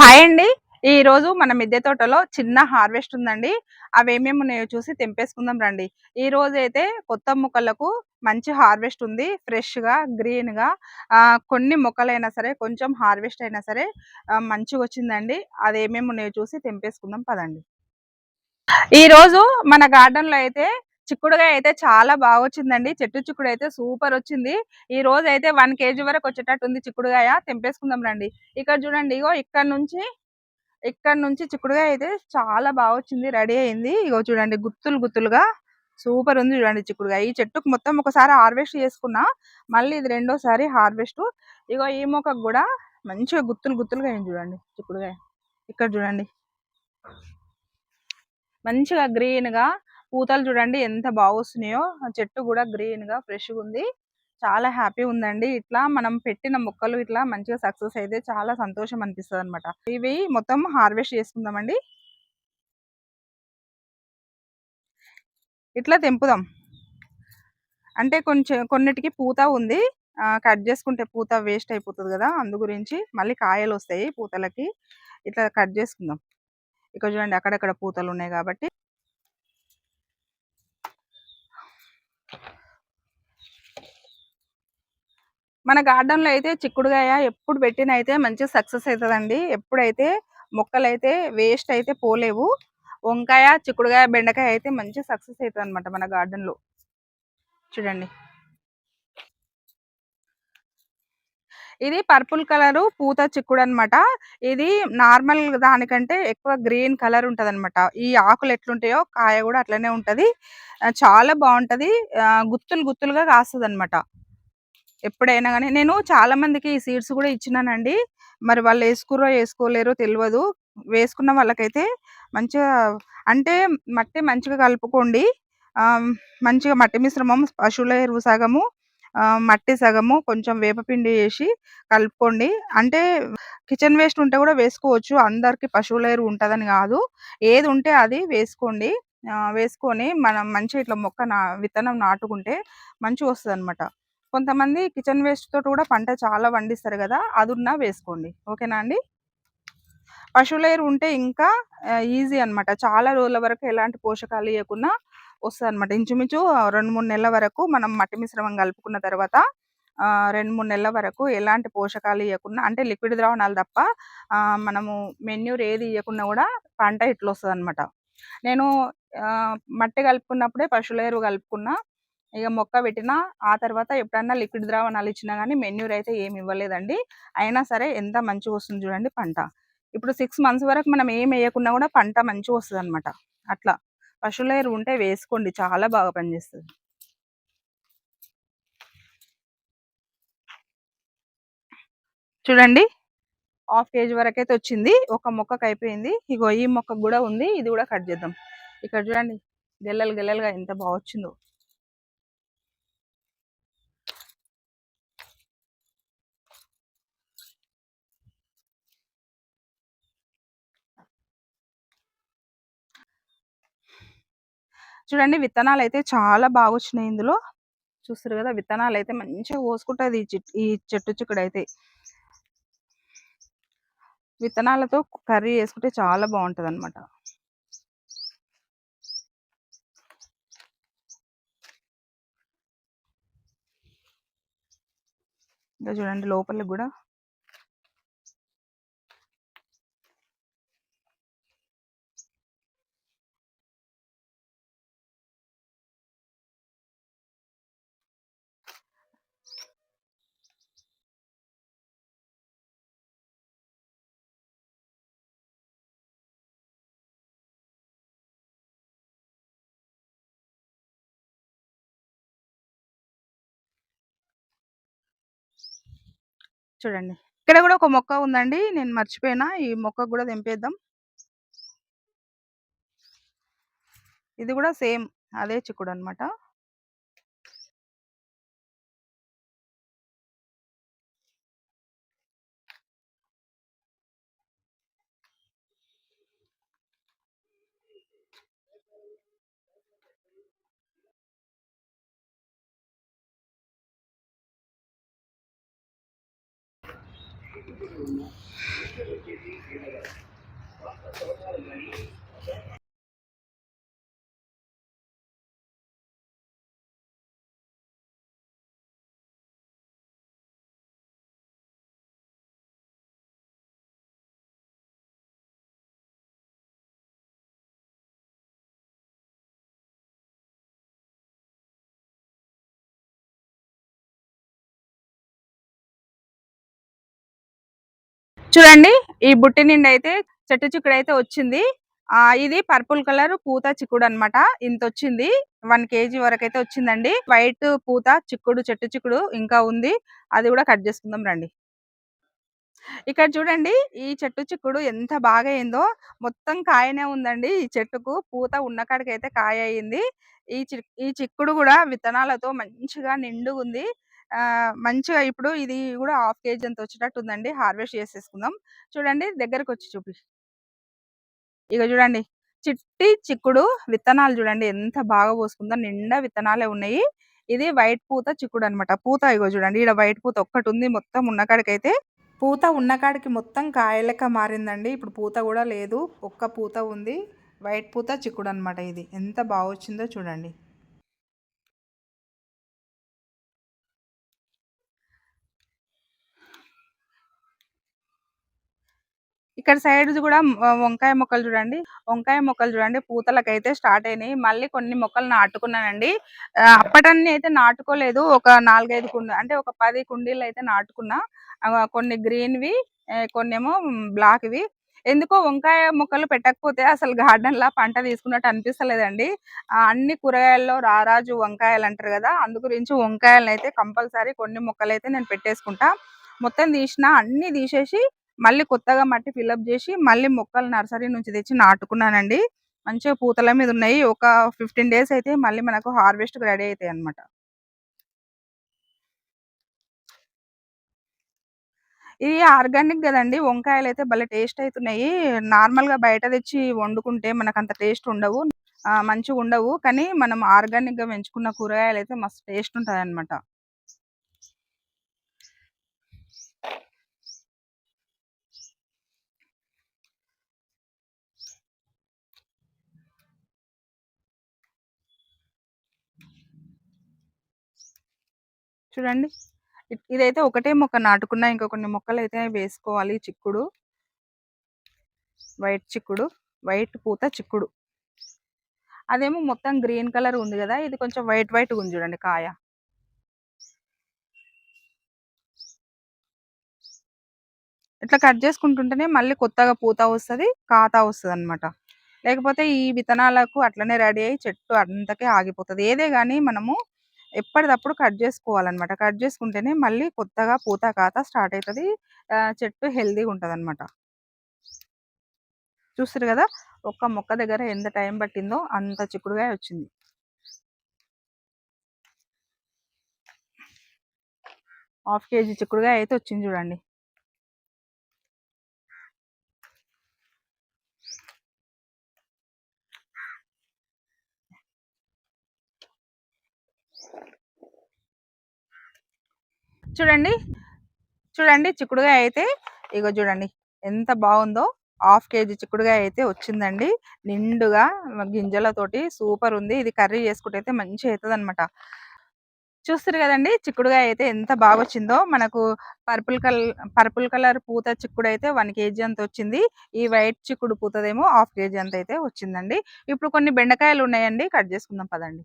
Hi అండి. ఈ రోజు మన మిద్దె తోటలో చిన్న హార్వెస్ట్ ఉందండి. అవేమేమి ఉన్నాయో చూసి తెంపేసుకుందాం రండి. ఈ రోజు అయితే కొత్త మొక్కలకు మంచి హార్వెస్ట్ ఉంది. ఫ్రెష్గా గ్రీన్గా కొన్ని మొక్కలైనా సరే కొంచెం హార్వెస్ట్ అయినా సరే మంచిగా వచ్చిందండి. అదేమేమి ఉన్నాయో చూసి తెంపేసుకుందాం పదండి. ఈ రోజు మన గార్డెన్లో అయితే చిక్కుడుగాయ అయితే చాలా బాగా వచ్చిందండి చెట్టు చిక్కుడు అయితే సూపర్ వచ్చింది. ఈ రోజు అయితే వన్ కేజీ వరకు వచ్చేటట్టు ఉంది చిక్కుడుగాయ. తెంపేసుకుందాం రండి. ఇక్కడ చూడండి ఇగో ఇక్కడ నుంచి ఇక్కడ నుంచి చిక్కుడుగాయ అయితే చాలా బాగా వచ్చింది రెడీ అయింది. ఇగో చూడండి గుత్తులు గుత్తులుగా సూపర్ ఉంది చూడండి చిక్కుడుగాయ. ఈ చెట్టుకు మొత్తం ఒకసారి హార్వెస్ట్ చేసుకున్నా మళ్ళీ ఇది రెండోసారి హార్వెస్ట్. ఇగో ఈ మొక్కకు కూడా మంచిగా గుత్తులు గుత్తులుగా అయింది చూడండి చిక్కుడుగాయ. ఇక్కడ చూడండి మంచిగా గ్రీన్గా పూతలు చూడండి ఎంత బాగుస్తున్నాయో. ఆ చెట్టు కూడా గ్రీన్గా ఫ్రెష్గా ఉంది చాలా హ్యాపీ ఉందండి. ఇట్లా మనం పెట్టిన మొక్కలు ఇట్లా మంచిగా సక్సెస్ అయితే చాలా సంతోషం అనిపిస్తుంది అనమాట ఇవి మొత్తం హార్వెస్ట్ చేసుకుందామండి. ఇట్లా తెంపుదాం. అంటే కొంచెం కొన్నిటికి పూత ఉంది. కట్ చేసుకుంటే పూత వేస్ట్ అయిపోతుంది కదా అందు గురించి మళ్ళీ కాయలు వస్తాయి పూతలకి. ఇట్లా కట్ చేసుకుందాం. ఇక్కడ చూడండి అక్కడక్కడ పూతలు ఉన్నాయి కాబట్టి. మన గార్డెన్లో అయితే చిక్కుడుగాయ ఎప్పుడు పెట్టిన అయితే మంచి సక్సెస్ అవుతుందండి ఎప్పుడైతే మొక్కలు అయితే వేస్ట్ అయితే పోలేవు వంకాయ చిక్కుడుగాయ బెండకాయ అయితే మంచి సక్సెస్ అవుతుంది అనమాట మన గార్డెన్లో చూడండి. ఇది పర్పుల్ కలర్ పూత చిక్కుడు అన్నమాట ఇది నార్మల్ దానికంటే ఎక్కువ గ్రీన్ కలర్ ఉంటది ఈ ఆకులు ఎట్లుంటాయో కాయ కూడా అట్లనే ఉంటది. చాలా బాగుంటది. ఆ, గుత్తులు గుత్తులుగా కాస్తది అనమాట ఎప్పుడైనా కానీ నేను చాలా మందికి ఈ సీడ్స్ కూడా ఇచ్చినానండి. మరి వాళ్ళు వేసుకురో వేసుకోలేరో తెలియదు వేసుకున్న వాళ్ళకైతే మంచిగా అంటే మట్టి మంచిగా కలుపుకోండి. మంచిగా మట్టి మిశ్రమం పశువుల ఎరువు సగము మట్టి సగము కొంచెం వేపపిండి వేసి కలుపుకోండి. అంటే కిచెన్ వేస్ట్ ఉంటే కూడా వేసుకోవచ్చు. అందరికి పశువుల ఎరువు ఉంటుందని కాదు. ఏది ఉంటే అది వేసుకోండి. వేసుకొని మనం మంచిగా ఇట్లా మొక్క నా విత్తనం నాటుకుంటే మంచిగా వస్తుంది అనమాట కొంతమంది కిచెన్ వేస్ట్తో కూడా పంట చాలా పండిస్తారు కదా అది ఉన్నా వేసుకోండి. ఓకేనా అండి? పశువుల ఎరువు ఉంటే ఇంకా ఈజీ అనమాట చాలా రోజుల వరకు ఎలాంటి పోషకాలు ఇవ్వకుండా వస్తుంది అనమాట ఇంచుమించు రెండు మూడు నెలల వరకు మనం మట్టి మిశ్రమం కలుపుకున్న తర్వాత రెండు మూడు నెలల వరకు ఎలాంటి పోషకాలు ఇవ్వకుండా అంటే లిక్విడ్ ద్రావణాలు తప్ప మనము మెన్యూర్ ఏది ఇవ్వకుండా కూడా పంట ఇట్లా వస్తుంది అనమాట నేను మట్టి కలుపుకున్నప్పుడే పశువుల ఎరువు కలుపుకున్నా. ఇక మొక్క పెట్టినా ఆ తర్వాత ఎప్పుడన్నా లిక్విడ్ ద్రావణాలు ఇచ్చినా కానీ మెన్యూర్ అయితే ఏమి ఇవ్వలేదండి. అయినా సరే ఎంత మంచిగా వస్తుంది చూడండి పంట. ఇప్పుడు సిక్స్ మంత్స్ వరకు మనం ఏం వేయకున్నా కూడా పంట మంచిగా వస్తుంది అనమాట అట్లా. పశువుల ఎరువు ఉంటే వేసుకోండి. చాలా బాగా పనిచేస్తుంది. చూడండి. హాఫ్ కేజీ వరకు అయితే వచ్చింది. ఒక మొక్కకు అయిపోయింది. ఇగో ఈ మొక్కకు కూడా ఉంది. ఇది కూడా కట్ చేద్దాం. ఇక్కడ చూడండి. గెల్లలు గెల్లలుగా ఎంత బాగా వచ్చిందో. చూడండి విత్తనాలు అయితే చాలా బాగా వచ్చినాయి ఇందులో. చూస్తారు కదా విత్తనాలు అయితే మంచిగా పోసుకుంటుంది ఈ చెట్టు ఈ చెట్టు చిక్కుడు విత్తనాలతో కర్రీ చేసుకుంటే చాలా బాగుంటుంది అనమాట ఇంకా చూడండి లోపలికి కూడా చూడండి. ఇక్కడ కూడా ఒక మొక్క ఉందండి. నేను మర్చిపోయినా. ఈ మొక్క కూడా తెంపేద్దాం. ఇది కూడా సేమ్ అదే చిక్కుడు అనమాట చూడండి ఈ బుట్టి నిండి అయితే చెట్టు చిక్కుడు అయితే వచ్చింది. ఆ ఇది పర్పుల్ కలర్ పూత చిక్కుడు అనమాట ఇంత వచ్చింది. వన్ కేజీ వరకు అయితే వచ్చిందండి. వైట్ పూత చిక్కుడు చెట్టు చిక్కుడు ఇంకా ఉంది. అది కూడా కట్ చేసుకుందాం రండి. ఇక్కడ చూడండి ఈ చెట్టు చిక్కుడు ఎంత బాగా అయిందో. మొత్తం కాయనే ఉందండి. ఈ చెట్టుకు పూత ఉన్న కాడికి అయితే కాయ అయింది. ఈ ఈ చిక్కుడు కూడా విత్తనాలతో మంచిగా నిండు ఉంది మంచిగా ఇప్పుడు ఇది కూడా హాఫ్ కేజీ అంత వచ్చేటట్టు ఉందండి హార్వెస్ట్ చేసేసుకుందాం. చూడండి దగ్గరకు వచ్చి చూపి. ఇక చూడండి. చిట్టి చిక్కుడు విత్తనాలు చూడండి. ఎంత బాగా పోసుకుందో నిండా విత్తనాలే ఉన్నాయి. ఇది వైట్ పూత చిక్కుడు అనమాట పూత ఇగో చూడండి. ఇక్కడ వైట్ పూత ఒక్కటి ఉంది మొత్తం ఉన్న కాడికైతే పూత ఉన్న కాడికి మొత్తం కాయలెక్క మారిందండి. ఇప్పుడు పూత కూడా లేదు. ఒక్క పూత ఉంది. వైట్ పూత చిక్కుడు అనమాట ఇది. ఎంత బాగా వచ్చిందో చూడండి. ఇక్కడ సైడ్ కూడా వంకాయ మొక్కలు చూడండి. వంకాయ మొక్కలు చూడండి. పూతలకైతే స్టార్ట్ అయినాయి. మళ్ళీ కొన్ని మొక్కలు నాటుకున్నానండి. అప్పటన్నీ అయితే నాటుకోలేదు. ఒక నాలుగైదు కుండ అంటే ఒక పది కుండీలు అయితే నాటుకున్నా. కొన్ని గ్రీన్వి కొన్ని ఏమో బ్లాక్వి. ఎందుకో వంకాయ మొక్కలు పెట్టకపోతే అసలు గార్డెన్ లా పంట తీసుకున్నట్టు అనిపిస్తలేదండి. అన్ని కూరగాయల్లో రారాజు వంకాయలు అంటారు కదా అందు గురించి వంకాయలను అయితే కంపల్సరీ కొన్ని మొక్కలు అయితే నేను పెట్టేసుకుంటా. మొత్తం తీసిన అన్ని తీసేసి మళ్ళీ కొత్తగా మట్టి ఫిల్అప్ చేసి మళ్ళీ మొక్కలు నర్సరీ నుంచి తెచ్చి నాటుకున్నానండి. మంచిగా పూతల మీద ఉన్నాయి. ఒక ఫిఫ్టీన్ డేస్ అయితే మళ్ళీ మనకు హార్వెస్ట్ రెడీ అవుతాయి అనమాట ఇది ఆర్గానిక్ కదండి. వంకాయలు అయితే భలే టేస్ట్ అవుతున్నాయి నార్మల్గా బయట తెచ్చి వండుకుంటే మనకు అంత టేస్ట్ ఉండవు. మంచిగా ఉండవు. కానీ మనం ఆర్గానిక్గా పెంచుకున్న కూరగాయలు అయితే మస్తు టేస్ట్ ఉంటుంది అనమాట చూడండి. ఇదైతే ఒకటే మొక్క నాటుకున్నా ఇంకా కొన్ని మొక్కలు అయితే వేసుకోవాలి. చిక్కుడు. వైట్ చిక్కుడు. వైట్ పూత చిక్కుడు. అదేమో మొత్తం గ్రీన్ కలర్ ఉంది కదా ఇది కొంచెం వైట్ వైట్ ఉంది చూడండి కాయ. ఇట్లా కట్ చేసుకుంటుంటేనే మళ్ళీ కొత్తగా పూత వస్తుంది కాత వస్తుంది అనమాట లేకపోతే ఈ విత్తనాలకు అట్లనే రెడీ అయ్యి చెట్టు అంతకే ఆగిపోతుంది. ఏదే కానీ మనము ఎప్పటిదప్పుడు కట్ చేసుకోవాలన్నమాట. కట్ చేసుకుంటేనే మళ్ళీ కొత్తగా పూత కాత స్టార్ట్ అవుతుంది చెట్టు హెల్దీగా ఉంటుంది అనమాట చూస్తారు కదా ఒక్క మొక్క దగ్గర ఎంత టైం పట్టిందో అంత చిక్కుడుగా వచ్చింది. హాఫ్ కేజీ చిక్కుడుగా అయితే వచ్చింది చూడండి. చూడండి. చూడండి చిక్కుడుగా అయితే ఇగో చూడండి ఎంత బాగుందో. హాఫ్ కేజీ చిక్కుడుగా అయితే వచ్చిందండి. నిండుగా గింజలతోటి సూపర్ ఉంది. ఇది కర్రీ చేసుకుంటే అయితే మంచిగా అవుతుంది అనమాట చూస్తారు కదండి చిక్కుడుగా అయితే ఎంత బాగా వచ్చిందో. మనకు పర్పుల్ కలర్ పర్పుల్ కలర్ పూత చిక్కుడు అయితే వన్ కేజీ అంత వచ్చింది. ఈ వైట్ చిక్కుడు పూతదేమో హాఫ్ కేజీ అంత అయితే వచ్చిందండి. ఇప్పుడు కొన్ని బెండకాయలు ఉన్నాయండి కట్ చేసుకుందాం పదండి.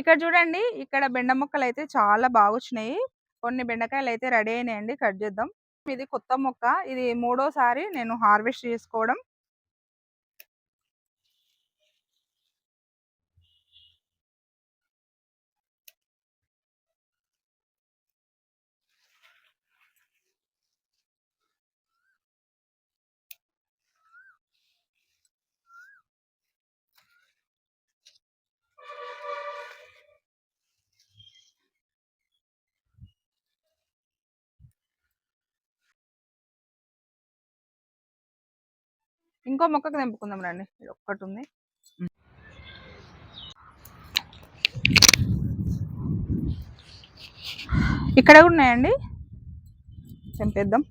ఇక్కడ చూడండి ఇక్కడ బెండ మొక్కలు అయితే చాలా బాగా వచ్చినాయి. కొన్ని బెండకాయలు అయితే రెడీ అయినాయండి కట్ చేద్దాం. ఇది కొత్త మొక్క ఇది మూడోసారి నేను హార్వెస్ట్ చేసుకోవడం. ఇంకో మొక్కకు తెంపుకుందాం రండి. ఒక్కటి ఉంది ఇక్కడ కూడా ఉన్నాయండి. తెంపేద్దాం.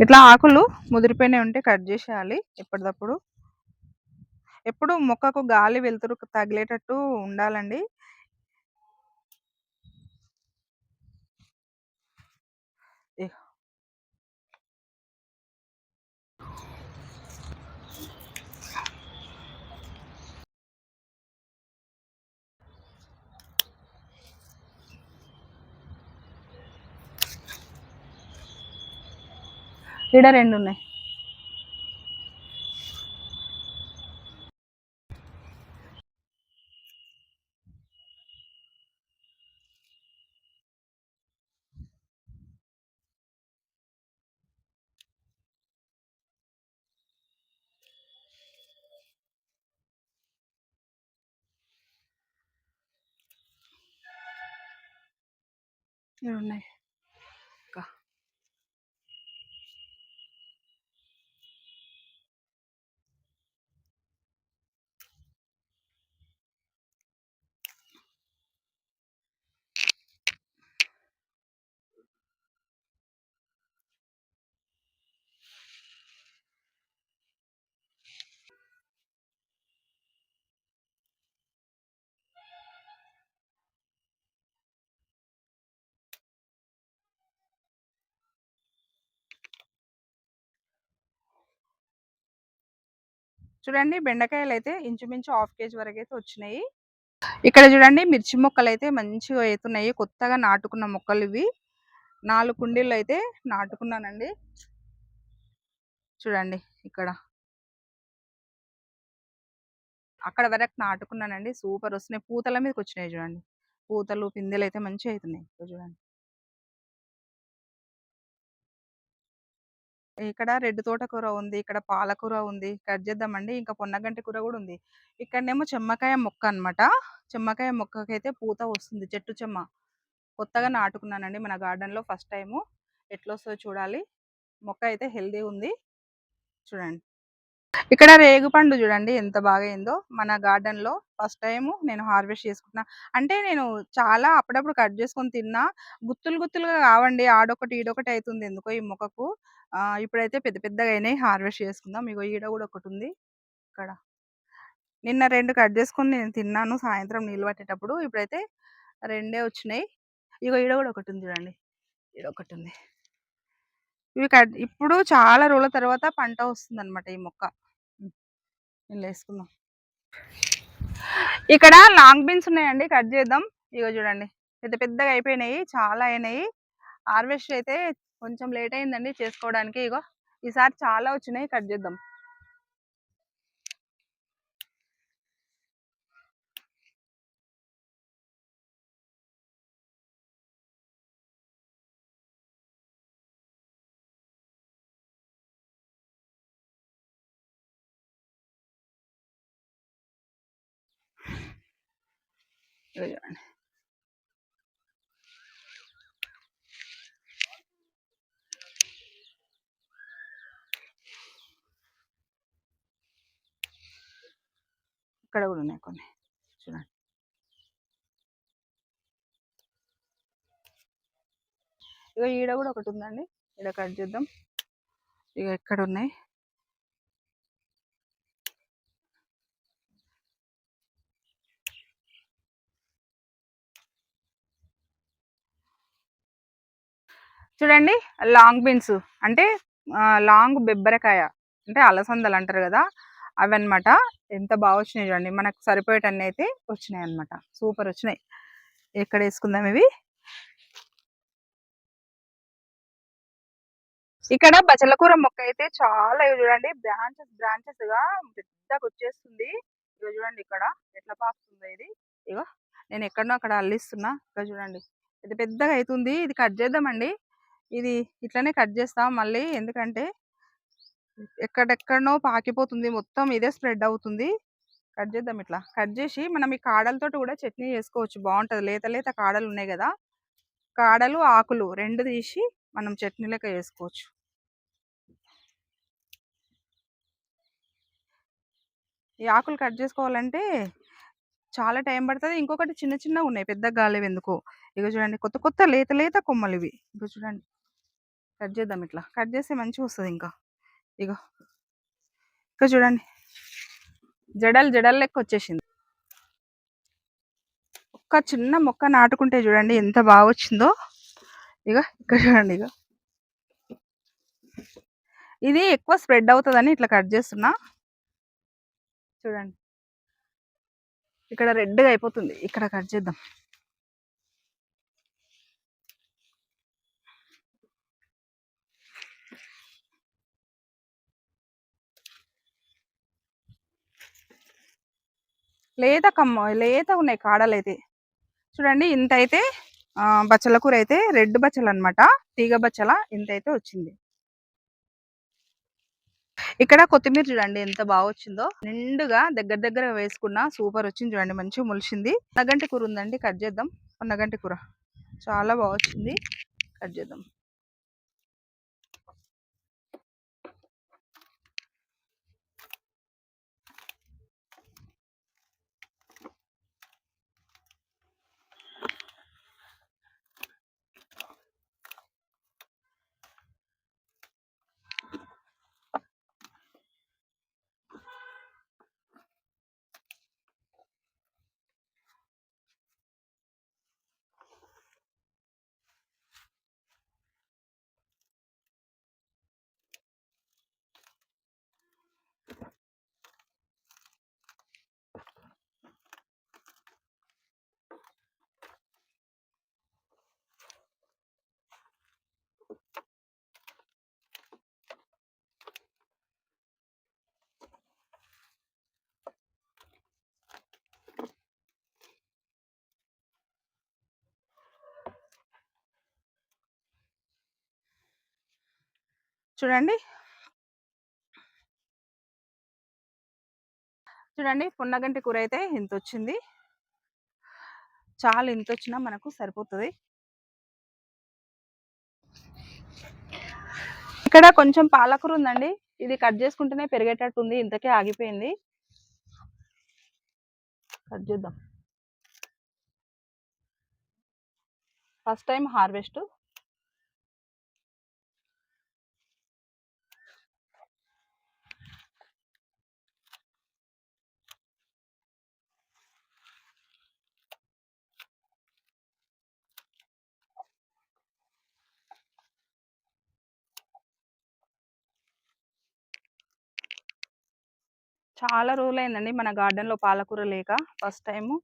ఇట్లా ఆకులు ముదిరిపోయినవి ఉంటే కట్ చేసేయాలి ఎప్పటిదప్పుడు. ఎప్పుడు మొక్కకు గాలి వెలుతురు తగిలేటట్టు ఉండాలండి ఇగో. ఈడ రెండు ఉన్నాయి. ఈడ ఉన్నాయి. చూడండి బెండకాయలు అయితే ఇంచుమించు హాఫ్ కేజీ వరకు అయితే వచ్చినాయి. ఇక్కడ చూడండి మిర్చి మొక్కలు అయితే మంచిగా అవుతున్నాయి కొత్తగా నాటుకున్న మొక్కలు ఇవి. నాలుగు కుండీలు అయితే నాటుకున్నానండి. చూడండి ఇక్కడ. అక్కడ వరకు నాటుకున్నానండి. సూపర్ వస్తున్నాయి. పూతల మీదకి వచ్చినాయి చూడండి. పూతలు పిందెలు అయితే మంచిగా అవుతున్నాయి చూడండి. ఇక్కడ రెడ్ తోటకూర ఉంది ఇక్కడ పాలకూర ఉంది కట్ చేద్దామండి. ఇంకా పొన్నగంటి కూర కూడా ఉంది. ఇక్కడనేమో చెమ్మకాయ మొక్క అన్నమాట. చెమ్మకాయ మొక్కకైతే పూత వస్తుంది చెట్టు చెమ్మ. కొత్తగా నాటుకున్నానండి మన గార్డెన్లో ఫస్ట్ టైము. ఎట్లా వస్తుందో చూడాలి. మొక్క అయితే హెల్దీ ఉంది చూడండి. ఇక్కడ రేగుపండు చూడండి ఎంత బాగా అయిందో. మన గార్డెన్లో ఫస్ట్ టైం నేను హార్వెస్ట్ చేసుకున్నా. అంటే నేను చాలా అప్పుడప్పుడు కట్ చేసుకొని తిన్నా. గుత్తులు గుత్తులుగా కావండి. ఆడొకటి ఈడొకటి అవుతుంది ఎందుకో ఈ మొక్కకు. ఇప్పుడైతే పెద్ద పెద్దగా అయినాయి. హార్వెస్ట్ చేసుకుందాం. ఇగో ఈడ కూడా ఒకటి ఉంది. ఇక్కడ. నిన్న రెండు కట్ చేసుకొని నేను తిన్నాను సాయంత్రం నీళ్ళు పట్టేటప్పుడు. ఇప్పుడైతే రెండే వచ్చినాయి. ఇగో ఈడ కూడా ఒకటి ఉంది చూడండి. ఈడ ఒకటి ఉంది. ఇవి కట్ ఇప్పుడు చాలా రోజుల తర్వాత పంట వస్తుంది అనమాట ఈ మొక్క. ఇలా వేసుకుందాం. ఇక్కడ లాంగ్ బీన్స్ ఉన్నాయండి కట్ చేద్దాం. ఇగో చూడండి పెద్ద పెద్దగా అయిపోయినాయి చాలా అయినాయి. హార్వెస్ట్ అయితే కొంచెం లేట్ అయిందండి చేసుకోవడానికి ఇగో. ఈసారి చాలా వచ్చినాయి కట్ చేద్దాం. ఇగో చూడండి ఇక్కడ కూడా ఉన్నాయి కొన్ని చూడండి ఇక ఈడ కూడా ఒకటి ఉందండి ఈడ కట్ చేద్దాం ఇక ఎక్కడ ఉన్నాయి చూడండి లాంగ్ బీన్స్. అంటే లాంగ్ బెబ్బరకాయ. అంటే అలసందలు అంటారు కదా అవి అన్నమాట ఎంత బాగా వచ్చినాయి చూడండి. మనకు సరిపోయేటన్నీ అయితే వచ్చినాయి అన్నమాట. సూపర్ వచ్చినాయి. ఎక్కడ వేసుకుందాం ఇవి? ఇక్కడ బచ్చలకూర మొక్క అయితే చాలా ఇవి చూడండి. బ్రాంచెస్ బ్రాంచెస్గా పెద్దగా వచ్చేస్తుంది. ఇక చూడండి ఇక్కడ ఎట్లా పాకుతుందో ఇది. ఇగో నేను ఎక్కడనో అక్కడ అల్లిస్తున్నా. ఇక్కడ చూడండి. ఇది పెద్దగా అవుతుంది ఇది కట్ చేద్దామండి. ఇది ఇట్లనే కట్ చేస్తాం మళ్ళీ. ఎందుకంటే ఎక్కడెక్కడనో పాకిపోతుంది. మొత్తం ఇదే స్ప్రెడ్ అవుతుంది. కట్ చేద్దాం ఇట్లా. కట్ చేసి మనం ఈ కాడలతోటి కూడా చట్నీ చేసుకోవచ్చు. బాగుంటుంది. లేత లేత కాడలు ఉన్నాయి కదా. కాడలు ఆకులు రెండు తీసి మనం చట్నీ లెక్క చేసుకోవచ్చు. ఈ ఆకులు కట్ చేసుకోవాలంటే చాలా టైం పడుతుంది. ఇంకొకటి చిన్న చిన్నగా ఉన్నాయి. పెద్ద గాలి ఎందుకో. ఇక చూడండి. కొత్త కొత్త లేత లేత కొమ్మలు ఇవి. ఇక చూడండి. కట్ చేద్దాం ఇట్లా. కట్ చేస్తే మంచిగా వస్తుంది ఇంకా. ఇగో. ఇక చూడండి. జడలు జడలు లెక్క వచ్చేసింది. ఒక్క చిన్న మొక్క నాటుకుంటే చూడండి ఎంత బాగా వచ్చిందో. ఇక ఇక్కడ చూడండి ఇక ఇది ఎక్కువ స్ప్రెడ్ అవుతుందని ఇట్లా కట్ చేస్తున్నా. చూడండి. ఇక్కడ రెడ్గా అయిపోతుంది. ఇక్కడ కట్ చేద్దాం. లేత కమ్మ లేత ఉన్నాయి కాడలు అయితే. చూడండి ఇంత అయితే బచ్చల కూర అయితే రెడ్ బచ్చలు అనమాట తీగ బచ్చల ఇంత అయితే వచ్చింది. ఇక్కడ కొత్తిమీర చూడండి ఎంత బాగా వచ్చిందో. నిండుగా దగ్గర దగ్గర వేసుకున్న సూపర్ వచ్చింది చూడండి మంచిగా ములిచింది. నగంటి కూర ఉందండి కట్ చేద్దాం. నగంటి కూర. చాలా బాగా వచ్చింది. కట్ చేద్దాం. చూడండి. చూడండి పున్నగంటి కూర అయితే ఇంత వచ్చింది చాలా ఇంత వచ్చినా మనకు సరిపోతుంది. ఇక్కడ కొంచెం పాలకూర ఉందండి. ఇది కట్ చేసుకుంటేనే పెరిగేటట్టు ఉంది ఇంతకే ఆగిపోయింది. కట్ చేద్దాం. First time harvest. చాలా రోజులైందండి మన గార్డెన్లో పాలకూర లేక ఫస్ట్ టైము.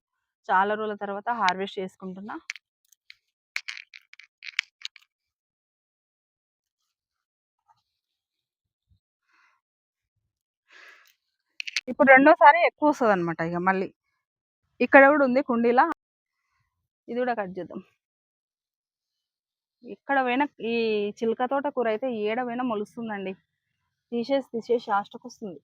చాలా రోజుల తర్వాత హార్వెస్ట్ చేసుకుంటున్నా. ఇప్పుడు రెండోసారి ఎక్కువ వస్తుంది అనమాట ఇక మళ్ళీ. ఇక్కడ కూడా ఉంది కుండీలా. ఇది కూడా కట్ చేద్దాం. ఇక్కడ పోయినా ఈ చిలక తోట కూర అయితే ఏడ పోయినా మొలుస్తుందండి. తీసేసి తీసేసి లాస్ట్కి వస్తుంది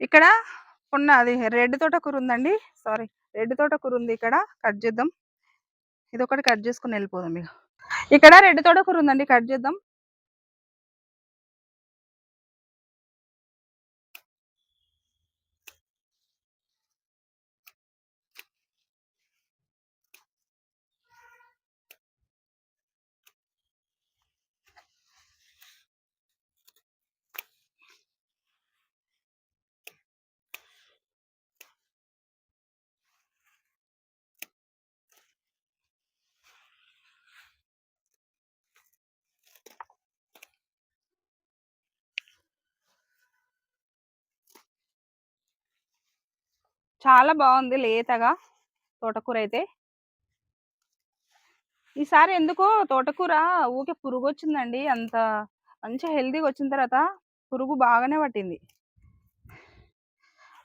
ఇక్కడ ఉన్న అది రెడ్ తోటకూర ఉందండి. సారీ రెడ్ తోటకూర ఉంది ఇక్కడ. కట్ చేద్దాం. ఇది ఒకటి కట్ చేసుకుని వెళ్ళిపోదాం ఇక. ఇక్కడ రెడ్ తోటకూర ఉందండి. కట్ చేద్దాం. చాలా బాగుంది లేతగా తోటకూర అయితే ఈసారి ఎందుకో తోటకూర ఊకే పురుగు వచ్చిందండి అంత మంచిగా హెల్దీగా వచ్చిన తర్వాత పురుగు బాగానే పట్టింది.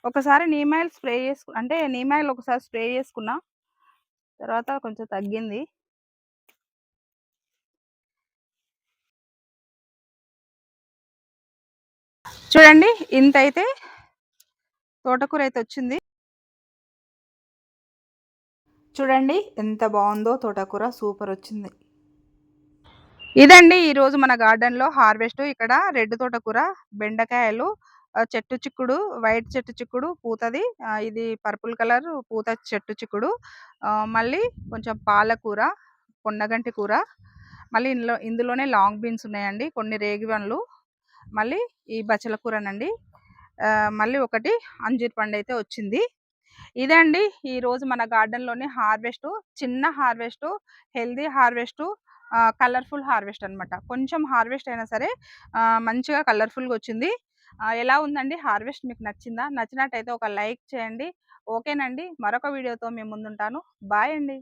ఒకసారి నీమాయిల్ స్ప్రే చేసుకు అంటే నీమాయిల్ ఒకసారి స్ప్రే చేసుకున్నా తర్వాత కొంచెం తగ్గింది. చూడండి ఇంత అయితే తోటకూర అయితే వచ్చింది. చూడండి ఎంత బాగుందో తోటకూర సూపర్ వచ్చింది. ఇదండి ఈరోజు మన గార్డెన్లో హార్వెస్ట్ ఇక్కడ రెడ్ తోటకూర బెండకాయలు చెట్టు చిక్కుడు వైట్ చెట్టు చిక్కుడు పూతది. ఇది పర్పుల్ కలర్ పూత చెట్టు చిక్కుడు. మళ్ళీ కొంచెం పాలకూర కొండగంటి కూర. మళ్ళీ ఇందులో ఇందులోనే లాంగ్ బీన్స్ ఉన్నాయండి కొన్ని రేగి పండ్లు. మళ్ళీ ఈ బచ్చల కూరనండి. మళ్ళీ ఒకటి అంజీర్ పండు అయితే వచ్చింది. ఇదండి ఈరోజు మన గార్డెన్లోని హార్వెస్ట్ చిన్న harvest healthy harvest colourful harvest అనమాట కొంచెం హార్వెస్ట్ అయినా సరే మంచిగా కలర్ఫుల్గా వచ్చింది. ఎలా ఉందండి? హార్వెస్ట్ మీకు నచ్చిందా? నచ్చినట్టయితే ఒక లైక్ చేయండి. ఓకేనండి. మరొక వీడియోతో మేము ముందుంటాను. బాయ్ అండి.